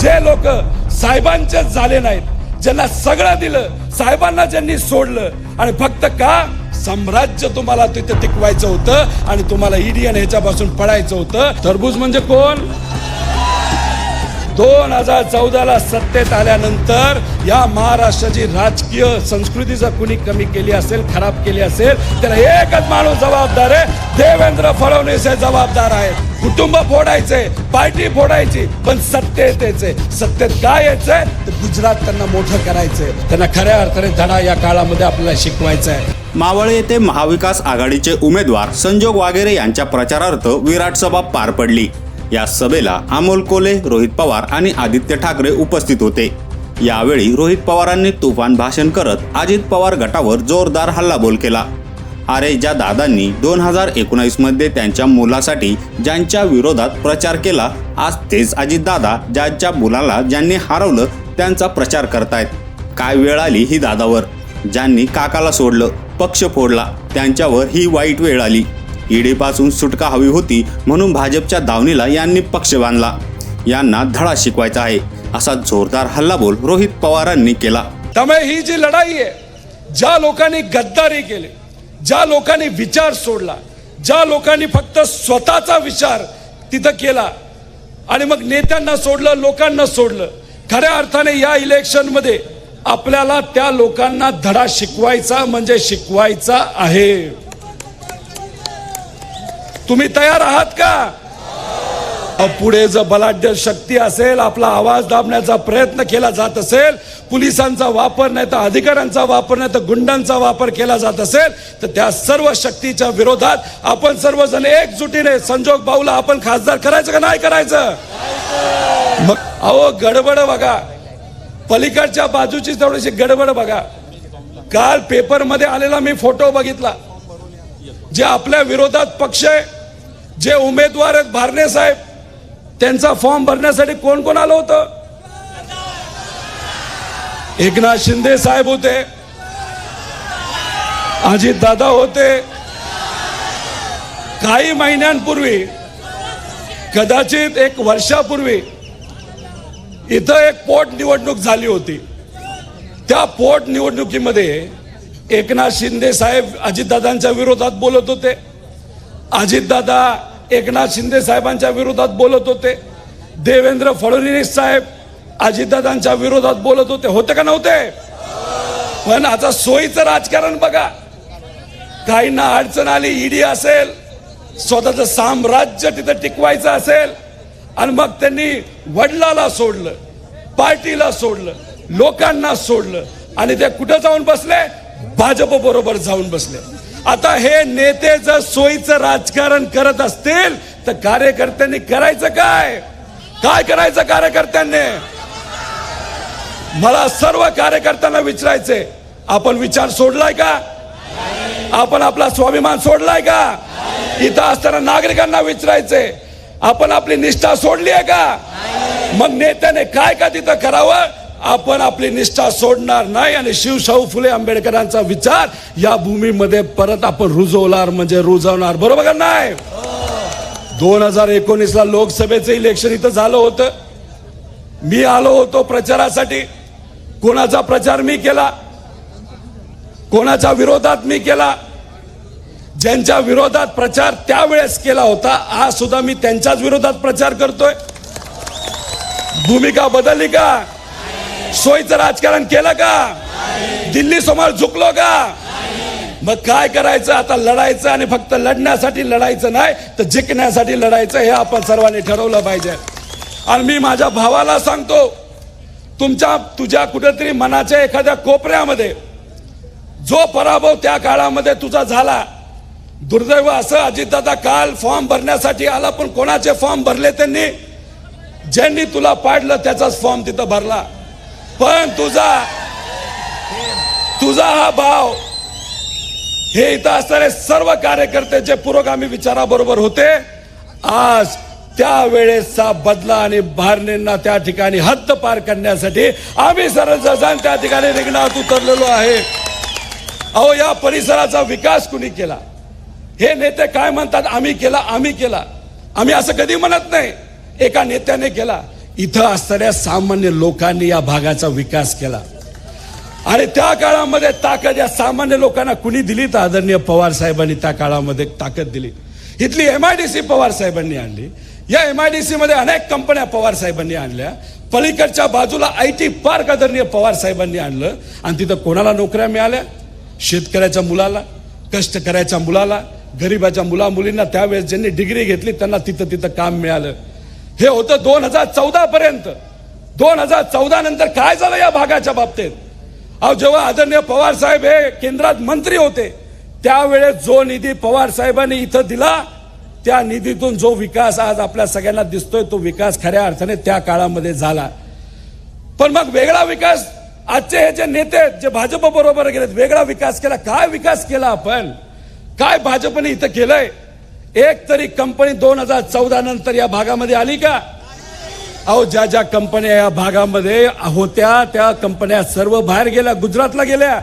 जे लोक साहेबांचे झाले नाहीत ज्यांना सगळं दिलं साहेबांना ज्यांनी सोडलं आणि फक्त का? साम्राज्य तुम्हाला तिथे टिकवायचं होतं आणि तुम्हाला ईडी आणि ह्याच्यापासून पडायचं होतं. तरबूज म्हणजे कोण? दोन हजार चौदाला सत्तेत आल्यानंतर या महाराष्ट्राची राजकीय संस्कृती जर कुणी कमी केली असेल खराब केली असेल त्याला एकच माणूस जबाबदार आहे. देवेंद्र फडणवीस हे जबाबदार आहेत. कुटुंब फोडायचे पार्टी फोडायची पण सत्तेत यायचे. सत्तेत काय यायचंय तर गुजरात त्यांना मोठं करायचंय. त्यांना खऱ्या अर्थाने धडा या काळामध्ये आपल्याला शिकवायचा आहे मावळे येथे महाविकास आघाडीचे उमेदवार संजोग वागेरे यांच्या प्रचारार्थ विराट सभा पार पडली. या सभेला अमोल कोले रोहित पवार आणि आदित्य ठाकरे उपस्थित होते. यावेळी रोहित पवारांनी तुफान भाषण करत अजित पवार गटावर जोरदार हल्लाबोल केला. अरे ज्या दादांनी दोन हजार एकोणावीसमध्ये त्यांच्या मुलासाठी ज्यांच्या विरोधात प्रचार केला आज तेच अजित दादा ज्यांच्या मुलाला ज्यांनी हरवलं त्यांचा प्रचार करतायत. काय वेळ आली ही दादावर? ज्यांनी काकाला सोडलं पक्ष फोडला त्यांच्यावर ही वाईट वेळ आली. ईडीपासून सुटका हवी होती म्हणून भाजपच्या दावणीला यांनी पक्ष बांधला. यांना धडा शिकवायचा आहे असा जोरदार हल्लाबोल रोहित पवारांनी केला. त्यामुळे ही जी लढाई आहे ज्या लोकांनी गद्दारी केली ज्या लोकांनी विचार सोडला ज्या लोकांनी फक्त स्वतःचा विचार तिथं केला आणि मग नेत्यांना सोडलं लोकांना सोडलं खऱ्या अर्थाने या इलेक्शनमध्ये आपल्याला त्या लोकांना धडा शिकवायचा म्हणजे शिकवायचा आहे. तुम्ही तयार आहात का? पुढे जर बलाढ्य शक्ती असेल आपला आवाज दाबण्याचा प्रयत्न केला जात असेल पोलिसांचा वापर नाही तर अधिकाऱ्यांचा वापर नाही तर गुंडांचा वापर केला जात असेल तर त्या सर्व शक्तीच्या विरोधात आपण सर्वजण एकजुटीने संजोग भाऊला आपण खासदार करायचं का नाही करायचं? मग अहो गडबड बघा. पलीकडच्या बाजूची थोडीशी गडबड बघा. काल पेपरमध्ये आलेला मी फोटो बघितला. जे आपल्या विरोधात पक्ष आहे जे उमेदवार आहेत भारणे साहेब त्यांचा फॉर्म भरण्यासाठी कोण कोण आलं होतं? एकनाथ शिंदे साहेब होते अजित दादा होते. काही महिन्यांपूर्वी कदाचित एक वर्षापूर्वी इथं एक पोट निवडणूक झाली होती. त्या पोट निवडणुकीमध्ये एकनाथ शिंदे साहेब अजितदादांच्या विरोधात बोलत होते. अजितदादा एकनाथ शिंदे साहेबांच्या विरोधात बोलत होते. देवेंद्र फडणवीस साहेब अजितदादांच्या विरोधात बोलत होते. होते का नव्हते? पण आता सोयीचं राजकारण बघा. काहींना अडचण आली ईडी असेल स्वतःचं साम्राज्य तिथं टिकवायचं असेल आणि मग त्यांनी वडिलाला सोडलं पार्टीला सोडलं लोकांना सोडलं आणि ते कुठं जाऊन बसले? भाजप बरोबर जाऊन बसले. आता हे नेते जर सोयीचं राजकारण करत असतील तर कार्यकर्त्यांनी करायचं काय? काय करायचं कार्यकर्त्यांनी? मला सर्व कार्यकर्त्यांना विचारायचे आपण विचार सोडलाय का? आपण आपला स्वाभिमान सोडलाय का? इथं असताना नागरिकांना विचारायचे आपण आपली निष्ठा सोडली आहे का? मग नेत्याने काय का तिथं करावं? आपण आपली निष्ठा सोडणार नाही आणि शिवशाहू फुले आंबेडकरांचा विचार या भूमीमध्ये परत आपण रुजवणार म्हणजे रुजवणार. बरोबर का नाही? दोन हजार एकोणीस ला लोकसभेचं इलेक्शन इथं झालं होतं. मी आलो होतो प्रचारासाठी. कोणाचा प्रचार मी केला? कोणाच्या विरोधात मी केला? ज्यांच्या विरोधात प्रचार त्यावेळेस केला होता आज सुद्धा मी त्यांच्याच विरोधात प्रचार करतोय. भूमिका बदलली का? सोयीचं राजकारण केलं का? दिल्ली समोर झुकलो का? मग काय करायचं? आता लढायचं आणि फक्त लढण्यासाठी लढायचं नाही तर जिंकण्यासाठी लढायचं हे आपण सर्वांनी ठरवलं पाहिजे. आणि मी माझ्या भावाला सांगतो तुमच्या तुझ्या कुठेतरी मनाच्या एखाद्या कोपऱ्यामध्ये जो पराभव त्या काळामध्ये तुझा झाला दुर्दैव असं अजितदादा काल फॉर्म भरण्यासाठी आला पण कोणाचे फॉर्म भरले त्यांनी? ज्यांनी तुला पाडलं त्याचाच फॉर्म तिथं भरला. पण तुझा तुझा हा भाव हे इथं असणारे सर्व कार्यकर्ते जे पुरोगामी विचाराबरोबर होते आज त्यावेळेसचा बदला आणि भारनेंना त्या ठिकाणी हद्द पार करण्यासाठी आम्ही सर्वजण त्या ठिकाणी रिंगणात उतरलेलो आहे. अहो या परिसराचा विकास कुणी केला? हे नेते काय म्हणतात? आम्ही केला आम्ही केला. आम्ही असं कधी म्हणत नाही. एका नेत्याने केला. इथं असणाऱ्या सामान्य लोकांनी या भागाचा विकास केला. आणि त्या काळामध्ये ताकद या सामान्य लोकांना कुणी दिली? तर आदरणीय पवार साहेबांनी त्या काळामध्ये ताकद दिली. इथली M I D C Pawar साहेबांनी आणली. या एम आय डी सी मध्ये अनेक कंपन्या पवार साहेबांनी आणल्या. पलीकडच्या बाजूला आय टी पार्क आदरणीय पवार साहेबांनी आणलं. आणि तिथं कोणाला नोकऱ्या मिळाल्या? शेतकऱ्याच्या मुलाला कष्ट करायच्या मुलाला गरिबाच्या मुला मुलींना त्यावेळेस ज्यांनी डिग्री घेतली त्यांना तिथं तिथं काम मिळालं. हे होतं दोन हजार चौदा पर्यंत. दोन हजार चौदा नंतर काय झालं या भागाच्या बाबतीत? अहो जेव्हा आदरणीय पवार साहेब हे केंद्रात मंत्री होते त्यावेळेस जो निधी पवार साहेबांनी इथं दिला त्या निधीतून जो विकास आज आपल्या सगळ्यांना दिसतोय तो विकास खऱ्या अर्थाने त्या काळामध्ये झाला. पण मग वेगळा विकास आजचे हे जे नेते आहेत, जे भाजप बरोबर गेलेत वेगळा विकास केला. काय विकास केला आपण? काय भाजपने इथं केलंय? एक तरी कंपनी दोन हजार चौदा नंतर या भागामध्ये आली का? अहो ज्या ज्या कंपन्या या भागामध्ये होत्या त्या कंपन्या सर्व बाहेर गेल्या गुजरातला गेल्या.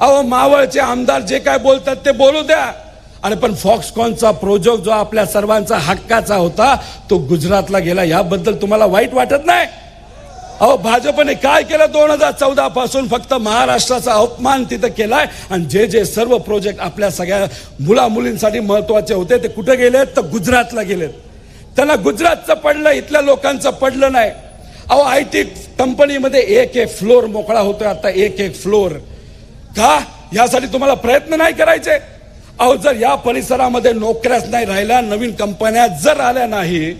अहो मावळचे आमदार जे काय बोलतात ते बोलू द्या. आणि पण फॉक्सकॉनचा प्रोजेक्ट जो आपल्या सर्वांचा हक्काचा होता तो गुजरातला गेला. याबद्दल तुम्हाला वाईट वाटत नाही? अहो भाजपने काय केलं? दोन हजार चौदा पासून फक्त महाराष्ट्राचा अपमान तिथं केलाय. आणि जे जे सर्व प्रोजेक्ट आपल्या सगळ्या मुला मुलींसाठी महत्त्वाचे होते ते कुठे गेलेत? तर गुजरातला गेलेत. त्यांना गुजरातचं पडलं इथल्या लोकांचं पडलं नाही. अहो आय टी कंपनीमध्ये एक एक फ्लोर मोकळा होतोय आता एक एक फ्लोर. का? यासाठी तुम्हाला प्रयत्न नाही करायचे? अहो जर या परिसरामध्ये नोकऱ्याच नाही राहिल्या नवीन कंपन्या जर आल्या नाही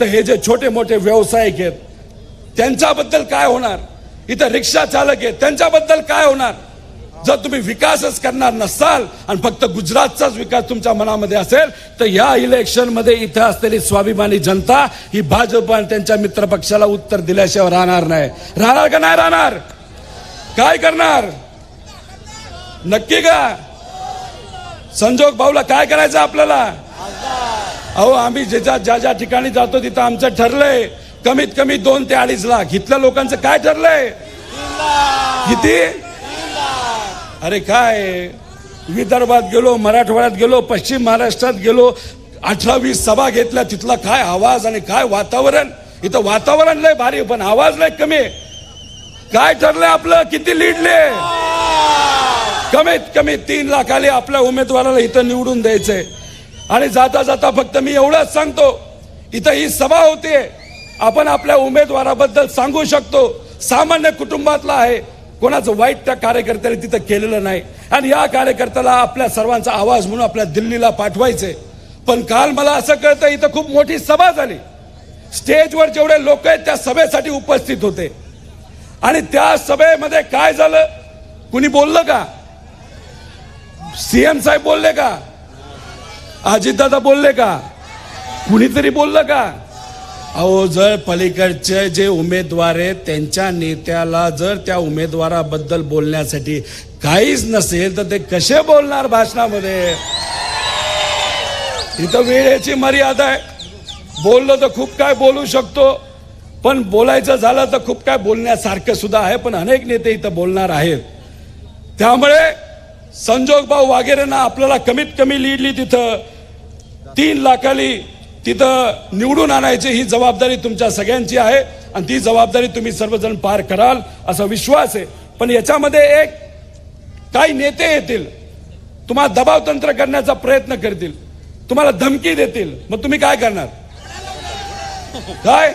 तर हे जे छोटे मोठे व्यावसायिक आहेत त्यांच्याबद्दल काय होणार? इथं रिक्षा चालक आहे त्यांच्याबद्दल काय होणार? जर तुम्ही विकासच करणार नसाल आणि फक्त गुजरातचाच विकास तुमच्या मनामध्ये असेल तर या इलेक्शनमध्ये इथं असलेली स्वाभिमानी जनता ही भाजप आणि त्यांच्या मित्रपक्षाला उत्तर दिल्याशिवाय राहणार नाही. राहणार का नाही राहणार? काय करणार? नक्की का? संजोग भाऊला काय करायचं आपल्याला? अहो आम्ही ज्या ज्या ठिकाणी जातो तिथं आमचं ठरलंय. कमीत कमी दोन ते अडीच लाख. इथल्या लोकांचं काय ठरलंय? किती? अरे काय? विदर्भात गेलो मराठवाड्यात गेलो पश्चिम महाराष्ट्रात गेलो अठरा वीस सभा घेतल्या तिथला काय आवाज आणि काय वातावरण? इथं वातावरण लय भारी पण आवाज लय कमी. काय ठरलंय आपलं? किती लिडले? कमीत कमी तीन लाखाली आपल्या उमेदवाराला इथं निवडून द्यायचंय. आणि जाता जाता फक्त मी एवढंच सांगतो इथं ही सभा होते आपण आपल्या उमेदवाराबद्दल सांगू शकतो. सामान्य कुटुंबातला आहे. कोणाचं वाईट त्या कार्यकर्त्याने तिथं केलेलं नाही. आणि या कार्यकर्त्याला आपल्या सर्वांचा आवाज म्हणून आपल्या दिल्लीला पाठवायचंय. पण काल मला असं कळतं इथं खूप मोठी सभा झाली. स्टेजवर जेवढे लोक आहेत त्या सभेसाठी उपस्थित होते. आणि त्या सभेमध्ये काय झालं? कुणी बोललं का? सीएम साहेब बोलले का? अजितदादा बोलले का? कुणीतरी बोललं का? अहो जर पलीकडचे जे उमेदवार आहेत त्यांच्या नेत्याला जर त्या उमेदवाराबद्दल बोलण्यासाठी काहीच नसेल तर ते कसे बोलणार भाषणामध्ये? इथं वेळेची मर्यादा आहे. बोललो तर खूप काय बोलू शकतो पण बोलायचं झालं तर खूप काय बोलण्यासारखं सुद्धा आहे पण अनेक नेते इथं बोलणार आहेत. त्यामुळे संजोग भाऊ वागेरेंना आपल्याला कमीत कमी लिहिली तिथं. तीन लाखाली तिथं निवडून आणायची ही जबाबदारी तुमच्या सगळ्यांची आहे आणि ती जबाबदारी तुम्ही सर्वजण पार कराल असा विश्वास आहे. पण याच्यामध्ये एक काही नेते येतील तुम्हाला दबाव तंत्र करण्याचा प्रयत्न करतील तुम्हाला धमकी देतील. मग तुम्ही काय करणार? काय?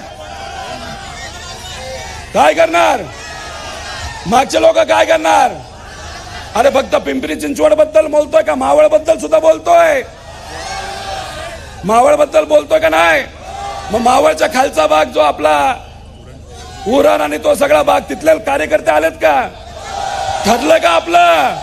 काय करणार? मागचे लोक काय करणार? अरे फक्त पिंपरी चिंचवडबद्दल बोलतोय का? मावळबद्दल सुद्धा बोलतोय. मावळबद्दल बोलतोय का नाही? मग मावळच्या खालचा भाग जो आपला उरण आणि तो सगळा भाग तिथले कार्यकर्ते आलेत का? ठरलं का आपलं?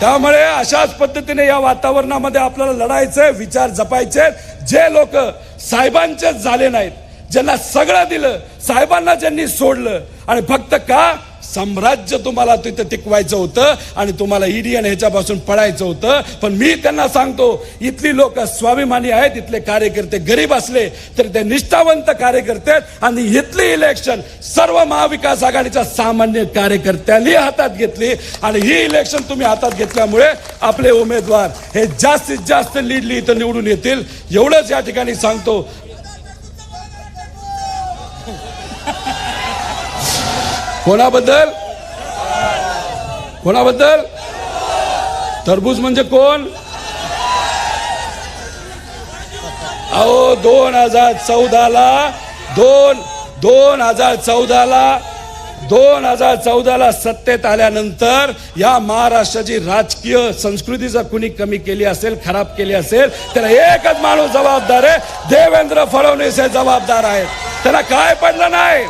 त्यामुळे अशाच पद्धतीने या वातावरणामध्ये आपल्याला लढायचंय विचार जपायचे. जे लोक साहेबांचेच झाले नाहीत ज्यांना सगळं दिलं साहेबांना ज्यांनी सोडलं आणि फक्त का? साम्राज्य तुम्हाला तिथं टिकवायचं होतं आणि तुम्हाला ईडी आणि ह्याच्यापासून पडायचं होतं. पण मी त्यांना सांगतो इथली लोक स्वाभिमानी आहेत इथले कार्यकर्ते गरीब असले तरी ते निष्ठावंत कार्यकर्ते आहेत आणि इथली इलेक्शन सर्व महाविकास आघाडीच्या सामान्य कार्यकर्त्यांनी हातात घेतली. आणि ही इलेक्शन तुम्ही हातात घेतल्यामुळे आपले उमेदवार हे जास्तीत जास्त लीडली इथं निवडून येतील. एवढंच या ठिकाणी सांगतो कोणाबद्दल? कोणाबद्दल? तरबूज म्हणजे कोण? अहो दोन हजार चौदाला दोन दोन हजार चौदाला दोन हजार चौदाला सत्तेत आल्यानंतर या महाराष्ट्राची राजकीय संस्कृती जर कुणी कमी केली असेल खराब केली असेल त्याला एकच माणूस जबाबदार आहे देवेंद्र फडणवीस हे जबाबदार आहेत. त्यांना काय पडलं नाही?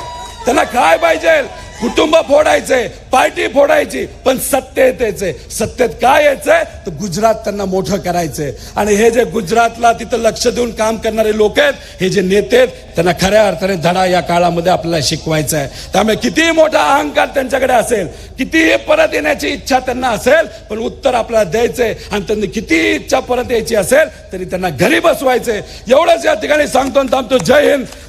त्यांना काय पाहिजे? कुटुंब फोडायचे पार्टी फोडायची पण सत्तेत यायचंय. सत्तेत काय यायचंय? तर गुजरात त्यांना मोठं करायचंय. आणि हे जे गुजरातला तिथं लक्ष देऊन काम करणारे लोक आहेत हे जे नेते आहेत त्यांना खऱ्या अर्थाने धडा या काळामध्ये आपल्याला शिकवायचा आहे त्यामुळे कितीही मोठा अहंकार त्यांच्याकडे असेल कितीही परत येण्याची इच्छा त्यांना असेल पण उत्तर आपल्याला द्यायचंय. आणि त्यांनी कितीही इच्छा परत यायची असेल तरी त्यांना घरी बसवायचंय. एवढंच या ठिकाणी सांगतो आणि थांबतो. जय हिंद.